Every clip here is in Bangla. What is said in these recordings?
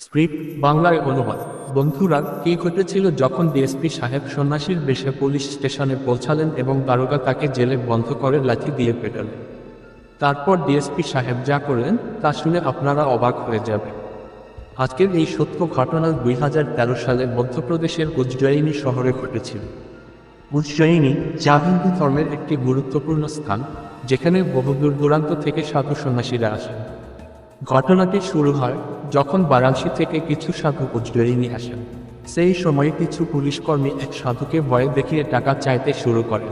স্ক্রিপ্ট বাংলায় অনুবাদ। বন্ধুরা, কি ঘটেছিল যখন ডিএসপি সাহেব সন্ন্যাসীর বেশে পুলিশ স্টেশনে পৌঁছালেন এবং দারোগা তাকে জেলে বন্ধ করে লাঠি দিয়ে পেটালেন? তারপর ডিএসপি সাহেব যা করলেন, তা শুনে আপনারা অবাক হয়ে যাবে আজকের এই সত্য ঘটনা দুই হাজার তেরো সালে মধ্যপ্রদেশের উজ্জয়িনী শহরে ঘটেছিল। উজ্জয়িনী যা হিন্দু ধর্মের একটি গুরুত্বপূর্ণ স্থান, যেখানে বহু দূর দূরান্ত থেকে সাধু সন্ন্যাসীরা আসেন। ঘটনাটি শুরু হয় যখন বারাণসী থেকে কিছু সাধু উজ্জয়িনী আসেন। সেই সময়ে কিছু পুলিশকর্মী এক সাধুকে ভয় দেখিয়ে টাকা চাইতে শুরু করেন।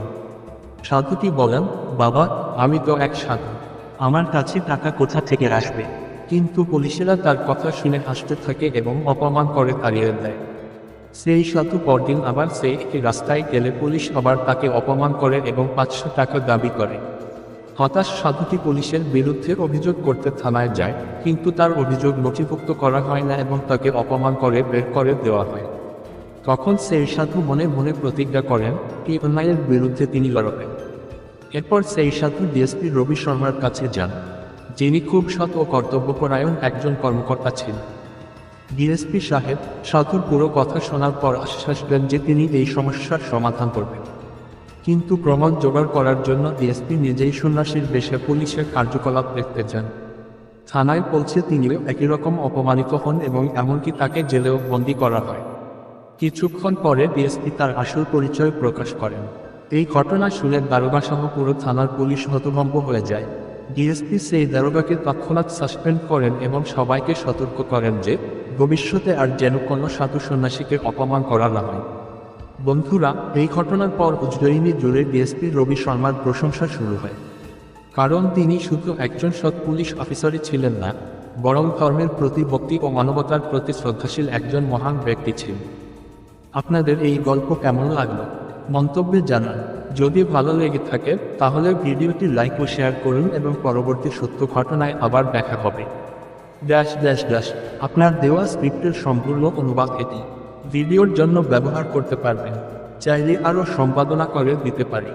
সাধুটি বলেন, বাবা, আমি তো এক সাধু। আমার কাছে টাকা কোথা থেকে আসবে? কিন্তু পুলিশেরা তার কথা শুনে হাসতে থাকে এবং অপমান করে তাড়িয়ে দেয়। সেই সাধু পরদিন আবার সেই একটি রাস্তায় গেলে পুলিশ আবার তাকে অপমান করে এবং পাঁচশো টাকা দাবি করে। হতাশ সাধুটি পুলিশের বিরুদ্ধে অভিযোগ করতে থানায় যায়, কিন্তু তার অভিযোগ নথিভুক্ত করা হয় না এবং তাকে অপমান করে, বের করে দেওয়া হয়। তখন সেই সাধু মনে মনে প্রতিজ্ঞা করেন এই অন্যায়ের বিরুদ্ধে তিনি লড়বেন। এরপর সেই সাধু ডিএসপি রবি শর্মার কাছে যান, যিনি খুব সৎ ও কর্তব্যপরায়ণ একজন কর্মকর্তা ছিলেন। ডিএসপি সাহেব সাধুর পুরো কথা শোনার পর আশ্বাস দেন যে তিনি এই সমস্যার সমাধান করবেন। কিন্তু প্রমাণ জোগাড় করার জন্য ডিএসপি নিজেই সন্ন্যাসীর বেশে পুলিশের কার্যকলাপ দেখতে যান থানায় পৌঁছে তিনিও একই রকম অপমানিত হন এবং এমনকি তাকে জেলেও বন্দি করা হয়। কিছুক্ষণ পরে ডিএসপি তার আসল পরিচয় প্রকাশ করেন। এই ঘটনা শুনে দারোগা সহ পুরো থানার পুলিশ হতভম্ব হয়ে যায়। ডিএসপি সেই দারোগাকে তৎক্ষণাৎ সাসপেন্ড করেন এবং সবাইকে সতর্ক করেন যে, ভবিষ্যতে আর যেন কোনো সাধু সন্ন্যাসীকে অপমান করা না হয়। বন্ধুরা, এই ঘটনার পর উজ্জয়িনী জুড়ে ডিএসপি রবি শর্মার প্রশংসা শুরু হয়। কারণ তিনি শুধু একজন সৎ পুলিশ অফিসারই ছিলেন না, বরং ধর্মের প্রতি ভক্তি ও মানবতার প্রতি শ্রদ্ধাশীল একজন মহান ব্যক্তি ছিলেন। আপনাদের এই গল্প কেমন লাগল? মন্তব্যে জানান। যদি ভালো লেগে থাকে, তাহলে ভিডিওটি লাইক ও শেয়ার করুন এবং পরবর্তী সত্য ঘটনায় আবার দেখা হবে। Dash dash dash. আপনার দেওয়া স্ক্রিপ্টের সম্পূর্ণ অনুবাদ এটি। ভিডিওর জন্য ব্যবহার করতে পারবেন। চাইলে আরও সম্পাদনা করে দিতে পারি।